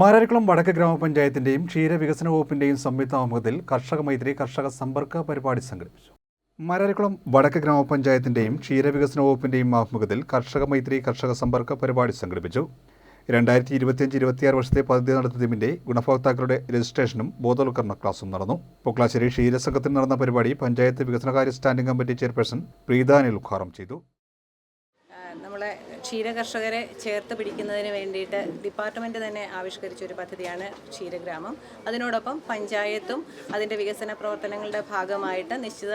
മാരാരിക്കുളം വടക്ക് ഗ്രാമപഞ്ചായത്തിന്റെയും ക്ഷീരവികസന വകുപ്പിന്റെയും സംയുക്ത ആമുഖത്തിൽ കർഷക മൈത്രി കർഷക സമ്പർക്ക പരിപാടി സംഘടിപ്പിച്ചു. മാരാരിക്കുളം വടക്ക് ഗ്രാമപഞ്ചായത്തിന്റെയും ക്ഷീരവികസന വകുപ്പിന്റെയും ആഭിമുഖ്യത്തിൽ കർഷക മൈത്രി കർഷക സമ്പർക്ക പരിപാടി സംഘടിപ്പിച്ചു. രണ്ടായിരത്തി ഇരുപത്തിയഞ്ച് ഇരുപത്തിയാറ് വർഷത്തെ പദ്ധതി നടത്തിയതിന്റെ ഗുണഭോക്താക്കളുടെ രജിസ്ട്രേഷനും ബോധവൽക്കരണ ക്ലാസും നടന്നു. പൊക്ലാശ്ശേരി ക്ഷീരസംഘത്തിൽ നടന്ന പരിപാടി പഞ്ചായത്ത് വികസനകാര്യ സ്റ്റാൻഡിംഗ് കമ്മിറ്റി ചെയർപേഴ്സൺ പ്രീതാനിൽ ഉദ്ഘാടനം ചെയ്തു. നമ്മളെ ക്ഷീര കർഷകരെ ചേർത്ത് പിടിക്കുന്നതിന് വേണ്ടിയിട്ട് ഡിപ്പാർട്ട്മെന്റ് തന്നെ ആവിഷ്കരിച്ച ഒരു പദ്ധതിയാണ് ക്ഷീരഗ്രാമം. അതിനോടൊപ്പം പഞ്ചായത്തും അതിന്റെ വികസന പ്രവർത്തനങ്ങളുടെ ഭാഗമായിട്ട് നിശ്ചിത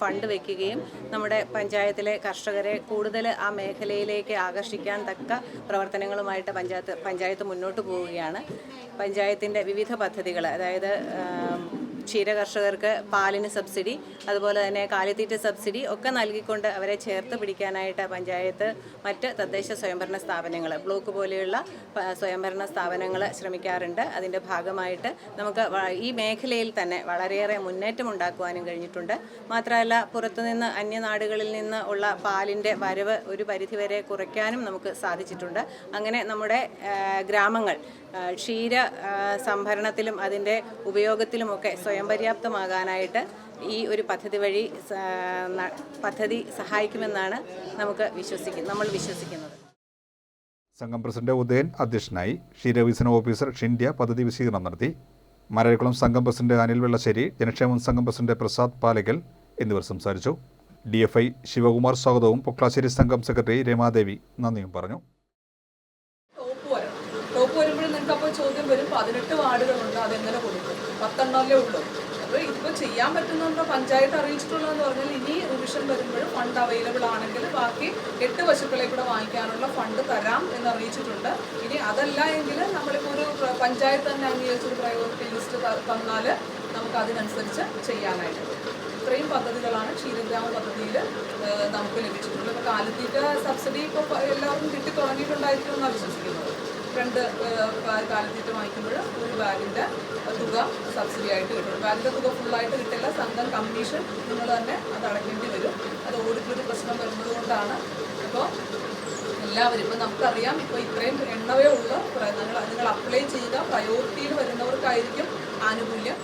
ഫണ്ട് വയ്ക്കുകയും നമ്മുടെ പഞ്ചായത്തിലെ കർഷകരെ കൂടുതൽ ആ മേഖലയിലേക്ക് ആകർഷിക്കാൻ തക്ക പ്രവർത്തനങ്ങളുമായിട്ട് പഞ്ചായത്ത് പഞ്ചായത്ത് മുന്നോട്ട് പോവുകയാണ്. പഞ്ചായത്തിന്റെ വിവിധ പദ്ധതികൾ അതായത് ക്ഷീര കർഷകർക്ക് പാലിന് സബ്സിഡി അതുപോലെ തന്നെ കാലിത്തീറ്റ സബ്സിഡി ഒക്കെ നൽകിക്കൊണ്ട് അവരെ ചേർത്ത് പിടിക്കാനായിട്ട് പഞ്ചായത്ത് മറ്റ് തദ്ദേശ സ്വയംഭരണ സ്ഥാപനങ്ങൾ ബ്ലോക്ക് പോലെയുള്ള സ്വയംഭരണ സ്ഥാപനങ്ങൾ ശ്രമിക്കാറുണ്ട്. അതിന്റെ ഭാഗമായിട്ട് നമുക്ക് ഈ മേഖലയിൽ തന്നെ വളരെയേറെ മുന്നേറ്റം ഉണ്ടാക്കുവാനും കഴിഞ്ഞിട്ടുണ്ട്. മാത്രമല്ല പുറത്തുനിന്ന് അന്യനാടുകളിൽ നിന്ന് ഉള്ള പാലിന്റെ വരവ് ഒരു പരിധിവരെ കുറയ്ക്കാനും നമുക്ക് സാധിച്ചിട്ടുണ്ട്. അങ്ങനെ നമ്മുടെ ഗ്രാമങ്ങൾ ക്ഷീര സംഭരണത്തിലും അതിന്റെ ഉപയോഗത്തിലുമൊക്കെ സ്വയം പര്യാപ്തമാകാനായിട്ട് ഈ ഒരു പദ്ധതി വഴി പദ്ധതി സഹായിക്കുമെന്നാണ് നമുക്ക് വിശ്വസിക്കുന്നത് നമ്മൾ വിശ്വസിക്കുന്നത്. സംഘം പ്രസിഡന്റ് ഉദയൻ അധ്യക്ഷനായി ക്ഷീരവികസന ഓഫീസർ ഷിൻഡ്യ പദ്ധതി വിശദീകരണം നടത്തി. മരക്കുളം സംഘം പ്രസിഡന്റ് അനിൽ വെള്ളശ്ശേരി ജനക്ഷേമം സംഘം പ്രസിഡന്റ് പ്രസാദ് പാലകൽ എന്നിവർ സംസാരിച്ചു. ഡി എഫ് ഐ ശിവകുമാർ സ്വാഗതവും പൊക്ലാശ്ശേരി സംഘം സെക്രട്ടറി രമാദേവി നന്ദിയും പറഞ്ഞു. അപ്പോൾ ചോദ്യം വരും പതിനെട്ട് വാർഡുകളുണ്ട് അതെങ്ങനെ കൊടുക്കും? പത്തെണ്ണമല്ലേ ഉള്ളൂ. അപ്പോൾ ഇപ്പോൾ ചെയ്യാൻ പറ്റുന്നുണ്ടോ പഞ്ചായത്ത് അറിയിച്ചിട്ടുള്ളതെന്ന് പറഞ്ഞാൽ ഇനി റിവിഷൻ വരുമ്പോഴും ഫണ്ട് അവൈലബിൾ ആണെങ്കിൽ ബാക്കി എട്ട് പശുക്കളെ കൂടെ വാങ്ങിക്കാനുള്ള ഫണ്ട് തരാം എന്ന് അറിയിച്ചിട്ടുണ്ട് ഇനി അതല്ല എങ്കിൽ നമ്മളിപ്പോൾ ഒരു പഞ്ചായത്ത് തന്നെ അംഗീകരിച്ചൊരു പ്രയോറിറ്റി ലിസ്റ്റ് തന്നാൽ നമുക്ക് അതിനനുസരിച്ച് ചെയ്യാനായിട്ട് ഇത്രയും പദ്ധതികളാണ് ക്ഷീരഗ്രാമ പദ്ധതിയിൽ നമുക്ക് ലഭിച്ചിട്ടുള്ളത്. ഇപ്പോൾ സബ്സിഡി ഇപ്പോൾ എല്ലാവർക്കും കിട്ടി തുടങ്ങിയിട്ടുണ്ടായിരിക്കുമെന്നാണ് വിശ്വസിക്കുന്നത്. രണ്ട് കാലിത്തീറ്റ വാങ്ങിക്കുമ്പോൾ ഒരു ബാഗിന്റെ തുക സബ്സിഡി ആയിട്ട് കിട്ടും. ബാഗിന്റെ തുക ഫുള്ളായിട്ട് കിട്ടില്ല. സംഘം കമ്മീഷൻ നിങ്ങൾ തന്നെ അത് അടയ്ക്കേണ്ടി വരും. അത് ഓടിക്കൊരു പ്രശ്നം വരുന്നത് കൊണ്ടാണ്. അപ്പോൾ എല്ലാവരും ഇപ്പം നമുക്കറിയാം ഇപ്പോൾ ഇത്രയും എണ്ണവേ ഉള്ളൂ. നിങ്ങൾ നിങ്ങൾ അപ്ലൈ ചെയ്യുക പ്രയോറിറ്റിയിൽ വരുന്നവർക്കായിരിക്കും ആനുകൂല്യം.